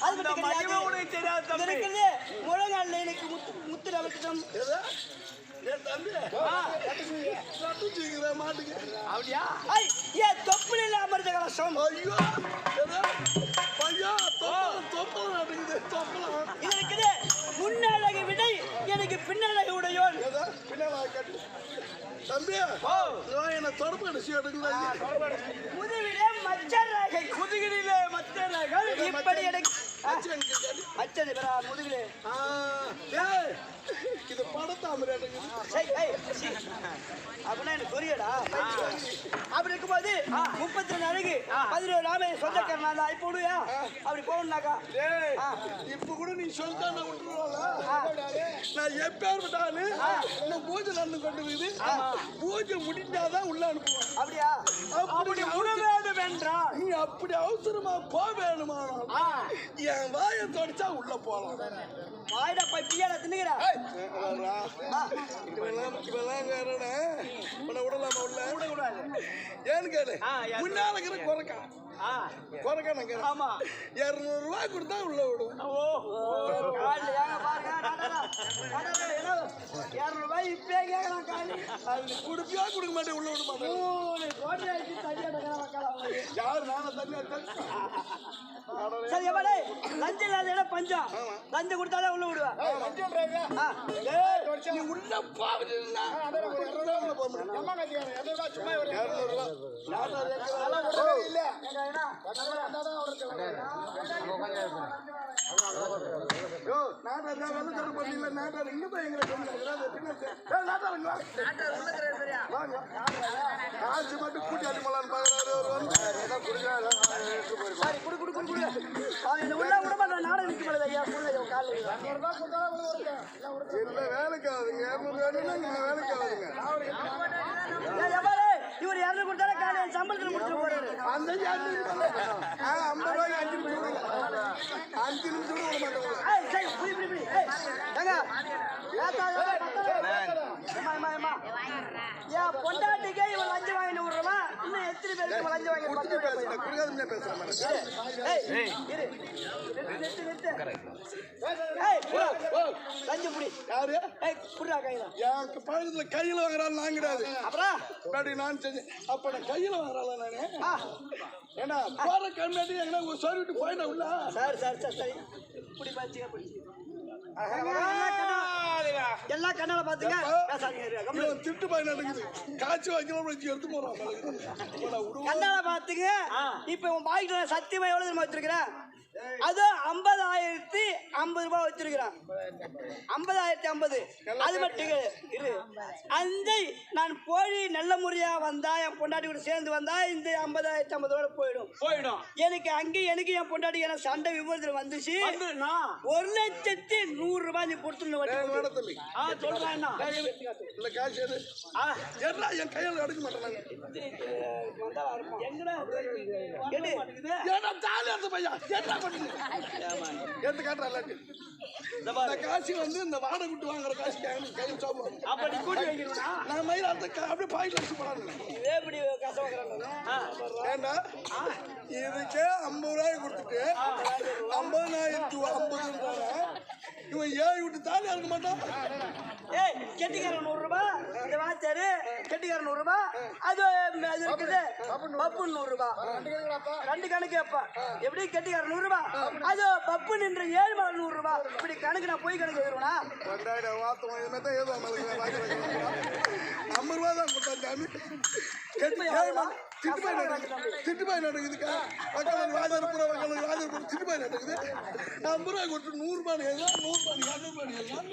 அது மட்டும். உனக்கு தெரியாது தம்பி. இருக்குது முழங்காலில் எனக்கு முத்து முத்து நமக்கிட்டம் அப்படியா? ஏ தொப்புளில் அமர்ந்த கலசம் ஐயோ ஐயா தொப்பலம் நடக்குது தொப்பலம் இது இருக்குது முன்னழகு விடை எனக்கு பின்னழகு உடையோன். பின்னால கட்டு. தம்பி என்ன தொடப்பு அடிச்சு எடுக்கல முதுவிலே மச்சர் ரகை முதுகிலே மச்சனகள் இப்படி எனக்கு ஆ, மச்சர் பெறா முதுகிலே ஆ, இது படத்தாமரை சை, ஏய், சீ. அப்படின்னா எனக்கு புரியடா அப்படி இருக்கும்போது முப்பத்தி ரெண்டு அழகு பதினோரு நாம சொந்தக்காரன் நான் தான். இப்போ விடுவியா? அப்படி போகணும்னாக்கா டேய், இப்ப கூட நீ சொல்லிட்டா நான் விட்டுருவாளா? நான் எப்பேற்பட்டாலு இன்னும் பூஜை நடந்து கொண்டு பூஜை முடிஞ்சாதான் உள்ள அனுப்புவேன் அப்படியா அப்படி உண அப்படி அவசரமா போ வேணுமா என் வாயை தொடச்சா உள்ள போலாம். வாயிடா போய் பியால தின்னுகிறா இவெல்லாம் இவெல்லாம் வேறடா உன்னை விடலாமா உள்ள? கூட கூடாது. ஏன்னு கேளு? முன்னால இருக்கிற குறைக்கா நான் ஆமா. இரநூறு ரூபாய் கொடுத்தா உள்ள விடும். ஓ காலில் ஏங்க பாருங்க. டாடா, டாடா, ஏன்னா, இருநூறு ரூபாய் இப்பயே கேட்கலாம் காலி. கொடுப்பியா கொடுக்க மாட்டேன் உள்ள விட மாட்டேன். யாரு நானும் தனியா சரி எவ்வளோ லஞ்சம் இல்லாத இடம் பஞ்சம். லஞ்சம் கொடுத்தாலே உள்ள விடுவேன். உள்ள போவதில்லை. காசு மட்டும் கூட்டி போலான்னு பாக்குறாரு வந்து. குடு குடு குடு குடு உள்ள விட நாடகம் நிற்க ஐயா இல்ல, வேலைக்கு ஆகுதுங்க. இரநூறு வேணும்னா இங்க வேலைக்கு ஆகுதுங்க. இவர் இரநூறு கொடுத்தாலே காலையில் சம்பளத்தில் முடிச்சுட்டு போறாரு அந்த ஐம்பது ரூபாய்க்கு அஞ்சு நிமிஷம். அஞ்சு நிமிஷம் விட பழக்கத்துல கையில. வாங்குறாள் நான் கிடையாது அப்புறம்? முன்னாடி நான் செஞ்சேன் அப்ப நான் கையில வாங்குறாள் நானு? ஏன்னா போற கண்ணாடி எங்கன்னா ஒரு சொல்லி விட்டு போயிட உள்ள. சரி சரி சரி சரி. புடி பாச்சிங்க எல்லா கண்ணால பாத்துங்க. திருட்டு பாய் நடக்குது. காய்ச்சி வைக்கிறோம் வச்சு எடுத்து போறான் விடுவோம். கண்ணால பாத்துங்க. இப்ப உன் பாக்கெட்ல சத்தியமா எவ்வளவு தெரியுமா வச்சிருக்கிறேன் அது ஐம்பதாயிரத்தி ஐம்பது ரூபாய் வச்சிருக்கிறேன். ஐம்பதாயிரத்தி ஐம்பது. அது மட்டும். இரு. அந்த நான் போய் நல்ல முறையா வந்தா என் பொண்டாட்டி கூட சேர்ந்து வந்தா இந்த ஐம்பதாயிரத்தி ஐம்பது ரூபாய் போயிடும். போயிடும். எனக்கு அங்கே எனக்கு என் பொண்டாட்டி எனக்கு சண்டை விபரத்தில் வந்துச்சு. வந்து நான் ஒரு லட்சத்தி நூறு ரூபாய் நீ கொடுத்துருந்த வட்டி ஆ சொல்றேன் என்ன இல்ல காசு எது? என் கையில எடுக்க மாட்டேன் தாலி பையன்? என்ன பண்ணுங்க எடுத்து காட்டுறேன் எல்லாத்தையும் இந்த காசு வந்து இந்த வாடகை விட்டு வாங்குற காசு அப்ப நீ கூட்டி வைக்கணும்னா நான் மயில் அந்த க- அப்படியே பாக்கெட்ல வச்சு போறாங்க. இதே இப்படி கஷ்டமாக்குறாங்க ஏண்டா இதுக்கே ஐம்பது ரூபாய் கொடுத்துட்டு ஐம்பதாயிரத்தி ஐம்பதுன்றாங்க. ஏழு விட்டு தாலி இருக்க மாட்டான் ஏய் கெட்டிக்காரன் நூறு ரூபாய் இந்த வாச்சாரு கெட்டிக்காரன் நூறு ரூபாய் அது அது இருக்குது. பப்பு நூறு ரூபாய் ரெண்டு கணக்கு அப்ப எப்படி கெட்டிக்காரன் நூறு ரூபாய் அது பப்பு நின்ற ஏழு மலை நூறு ரூபாய் இப்படி கணக்கு நான் போய் கணக்கு ஏதோ ஐம்பது ரூபா தான் கொடுத்தான் சாமி கெட்டி ஏழு மணி திட்டுபாய் நடக்குது. திட்டுபாய் நடக்குதுக்கா மக்கள் ராஜாபுரம் மக்கள் ராஜாபுரம் திட்டுபாய் நடக்குது. ஐம்பது ரூபாய் கொடுத்து நூறுரூபா எழுதலாம் நூறுரூபா இரநூறுபா எழுதலாம்